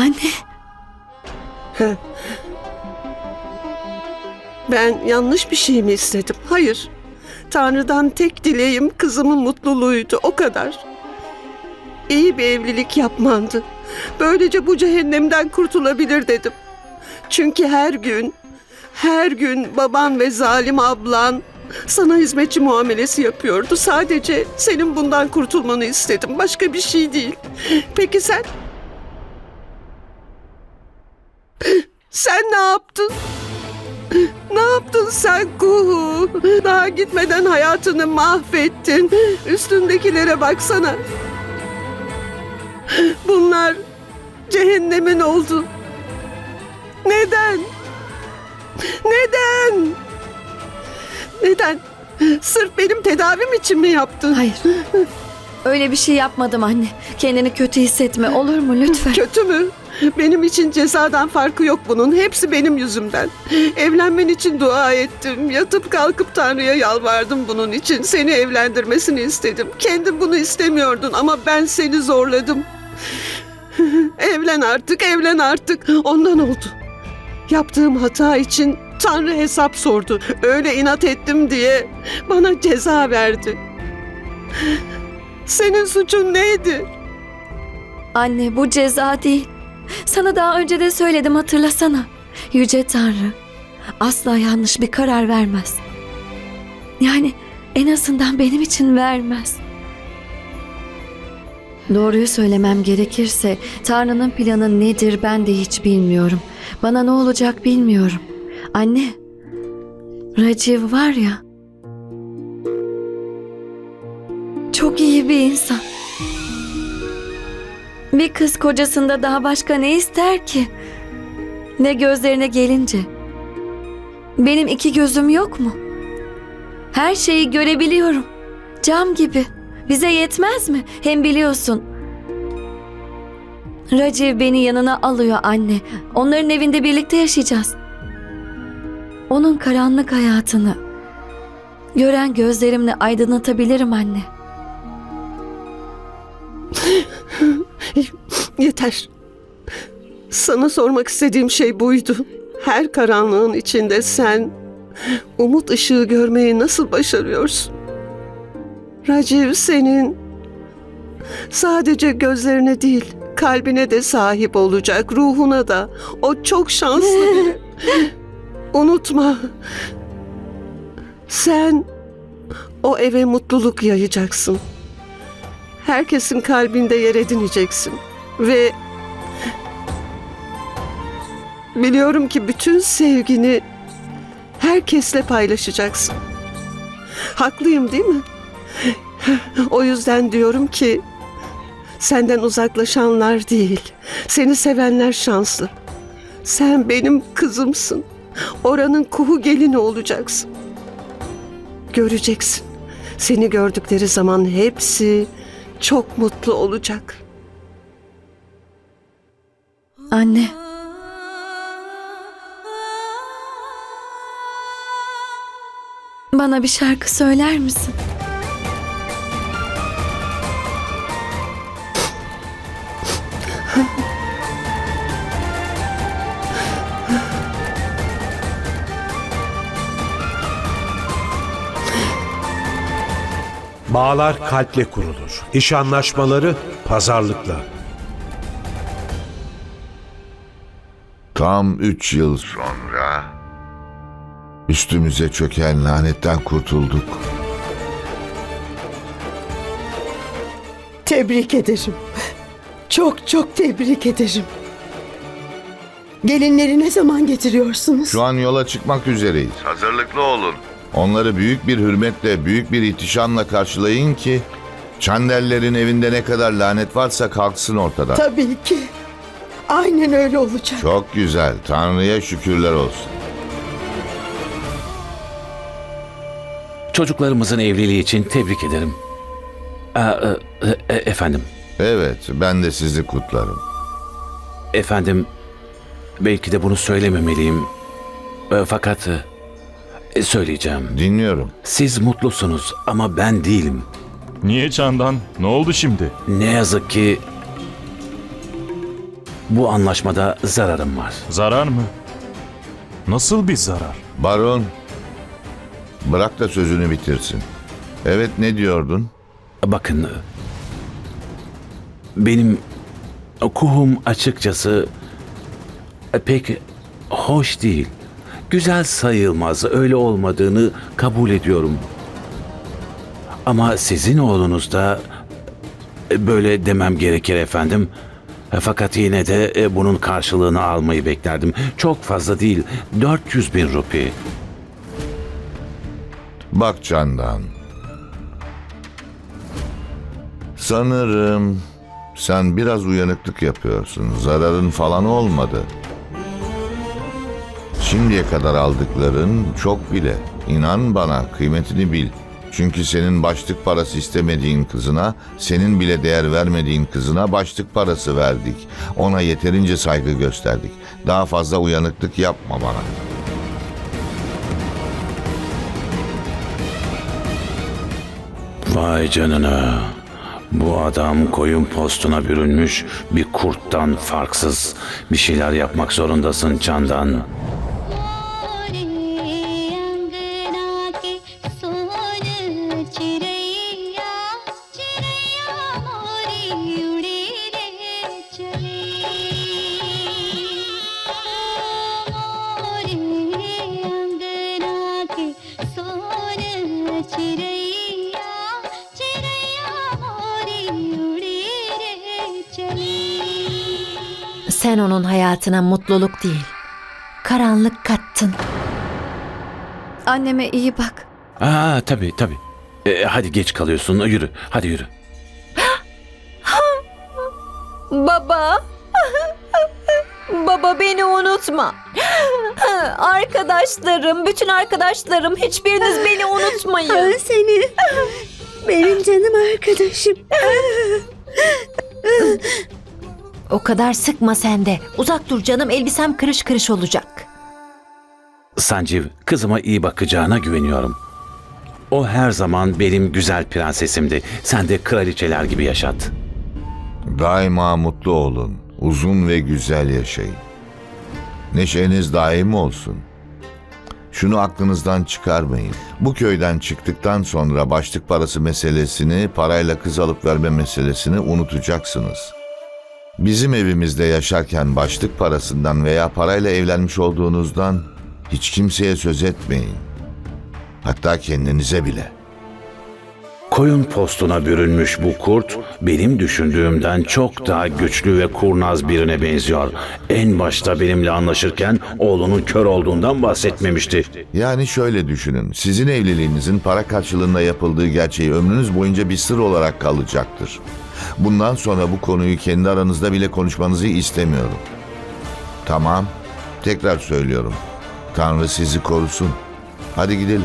Anne, Ben yanlış bir şey mi istedim? Hayır. Tanrı'dan tek dileğim kızımın mutluluğuydu. O kadar. İyi bir evlilik yapmandı. Böylece bu cehennemden kurtulabilir dedim. Çünkü her gün, her gün baban ve zalim ablan sana hizmetçi muamelesi yapıyordu. Sadece senin bundan kurtulmanı istedim. Başka bir şey değil. Peki sen? Sen ne yaptın? Ne yaptın sen Kuhu? Daha gitmeden hayatını mahvettin. Üstündekilere baksana. Bunlar cehennemin oldu. Neden? Neden? Neden? Sırf benim tedavim için mi yaptın? hayır. Öyle bir şey yapmadım anne. Kendini kötü hissetme olur mu lütfen? Kötü mü? Benim için cezadan farkı yok bunun. Hepsi benim yüzümden. Evlenmen için dua ettim. Yatıp kalkıp Tanrı'ya yalvardım bunun için. Seni evlendirmesini istedim. Kendin bunu istemiyordun ama ben seni zorladım. evlen artık, evlen artık. Ondan oldu. Yaptığım hata için Tanrı hesap sordu. Öyle inat ettim diye bana ceza verdi. Senin suçun neydi? Anne bu ceza değil. Sana daha önce de söyledim hatırlasana. Yüce Tanrı asla yanlış bir karar vermez. Yani en azından benim için vermez. Doğruyu söylemem gerekirse Tanrı'nın planı nedir ben de hiç bilmiyorum. Bana ne olacak bilmiyorum. Anne, Raciv var ya. Çok iyi bir insan. Bir kız kocasında daha başka ne ister ki? Ne gözlerine gelince. Benim iki gözüm yok mu? Her şeyi görebiliyorum. Cam gibi. Bize yetmez mi? Hem biliyorsun. Raciv beni yanına alıyor anne. Onların evinde birlikte yaşayacağız. Onun karanlık hayatını gören gözlerimle aydınlatabilirim anne. Yeter. Sana sormak istediğim şey buydu. Her karanlığın içinde sen umut ışığı görmeyi nasıl başarıyorsun? Raciv senin sadece gözlerine değil, kalbine de sahip olacak, ruhuna da. O çok şanslı biri. Unutma. Sen o eve mutluluk yayacaksın. Herkesin kalbinde yer edineceksin. Ve biliyorum ki bütün sevgini herkesle paylaşacaksın. Haklıyım değil mi? O yüzden diyorum ki senden uzaklaşanlar değil, seni sevenler şanslı. Sen benim kızımsın. Oranın kuhu gelini olacaksın. Göreceksin. Seni gördükleri zaman hepsi çok mutlu olacak. Anne. Bana bir şarkı söyler misin? Bağlar kalple kurulur. İş anlaşmaları pazarlıkla. Tam üç yıl sonra üstümüze çöken lanetten kurtulduk. Tebrik ederim. Çok çok tebrik ederim. Gelinleri ne zaman getiriyorsunuz? Şu an yola çıkmak üzereyiz. Hazırlıklı olun. Onları büyük bir hürmetle, büyük bir ihtişamla karşılayın ki Çandellerin evinde ne kadar lanet varsa kalksın ortadan. Tabii ki. Aynen öyle olacak. Çok güzel. Tanrı'ya şükürler olsun. Çocuklarımızın evliliği için tebrik ederim. Aa, e, e, efendim, Evet, ben de sizi kutlarım. efendim, belki de bunu söylememeliyim. E, fakat e, söyleyeceğim. Dinliyorum. Siz mutlusunuz ama ben değilim. Niye Candan? Ne oldu şimdi? Ne yazık ki bu anlaşmada zararım var. Zarar mı? Nasıl bir zarar? Baron, bırak da sözünü bitirsin. Evet ne diyordun? Bakın, benim kuhum açıkçası pek hoş değil. Güzel sayılmaz, öyle olmadığını kabul ediyorum. Ama sizin oğlunuz da böyle demem gerekir efendim. Fakat yine de e, bunun karşılığını almayı beklerdim. Çok fazla değil, 400 bin rupi. Bak Candan. Sanırım sen biraz uyanıklık yapıyorsun. Zararın falan olmadı. Şimdiye kadar aldıkların çok bile. İnan bana kıymetini bil. Çünkü senin başlık parası istemediğin kızına, senin bile değer vermediğin kızına başlık parası verdik. Ona yeterince saygı gösterdik. Daha fazla uyanıklık yapma bana. Vay canına. Bu adam koyun postuna bürünmüş bir kurttan farksız. Bir şeyler yapmak zorundasın Candan. Sen onun hayatına mutluluk değil, karanlık kattın. Anneme iyi bak. Aa tabii tabii. E, hadi geç kalıyorsun. Yürü. Hadi yürü. Baba! Baba beni unutma. Arkadaşlarım, bütün arkadaşlarım hiçbiriniz beni unutmayın. Seni benim canım arkadaşım. O kadar sıkma sen de. Uzak dur canım elbisem kırış kırış olacak. Sanciv, kızıma iyi bakacağına güveniyorum. O her zaman benim güzel prensesimdi. Sen de kraliçeler gibi yaşat. Daima mutlu olun. Uzun ve güzel yaşayın. Neşeniz daim olsun. Şunu aklınızdan çıkarmayın. Bu köyden çıktıktan sonra başlık parası meselesini, parayla kız alıp verme meselesini unutacaksınız. Bizim evimizde yaşarken başlık parasından veya parayla evlenmiş olduğunuzdan hiç kimseye söz etmeyin. Hatta kendinize bile. Koyun postuna bürünmüş bu kurt benim düşündüğümden çok daha güçlü ve kurnaz birine benziyor. En başta benimle anlaşırken oğlunun kör olduğundan bahsetmemişti. Yani şöyle düşünün. Sizin evliliğinizin para karşılığında yapıldığı gerçeği ömrünüz boyunca bir sır olarak kalacaktır. Bundan sonra bu konuyu kendi aranızda bile konuşmanızı istemiyorum. Tamam. Tekrar söylüyorum. Tanrı sizi korusun. Hadi gidelim.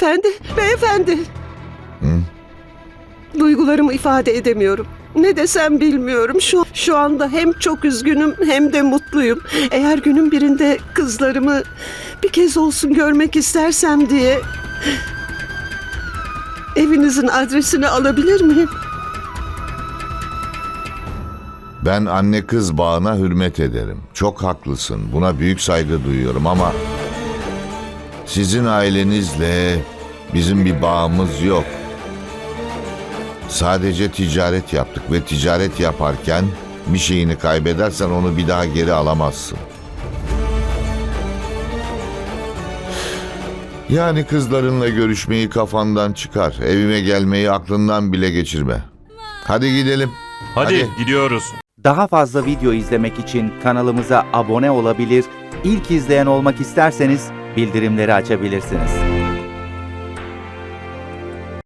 Beyefendi, beyefendi. Duygularımı ifade edemiyorum. Ne desem bilmiyorum. Şu şu anda hem çok üzgünüm hem de mutluyum. Eğer günün birinde kızlarımı bir kez olsun görmek istersem diye evinizin adresini alabilir miyim? Ben anne kız bağına hürmet ederim. Çok haklısın. Buna büyük saygı duyuyorum ama sizin ailenizle bizim bir bağımız yok. Sadece ticaret yaptık ve ticaret yaparken bir şeyini kaybedersen onu bir daha geri alamazsın. Yani kızlarınla görüşmeyi kafandan çıkar. Evime gelmeyi aklından bile geçirme. Hadi gidelim. Hadi, Hadi. gidiyoruz. Daha fazla video izlemek için kanalımıza abone olabilir, ilk izleyen olmak isterseniz bildirimleri açabilirsiniz.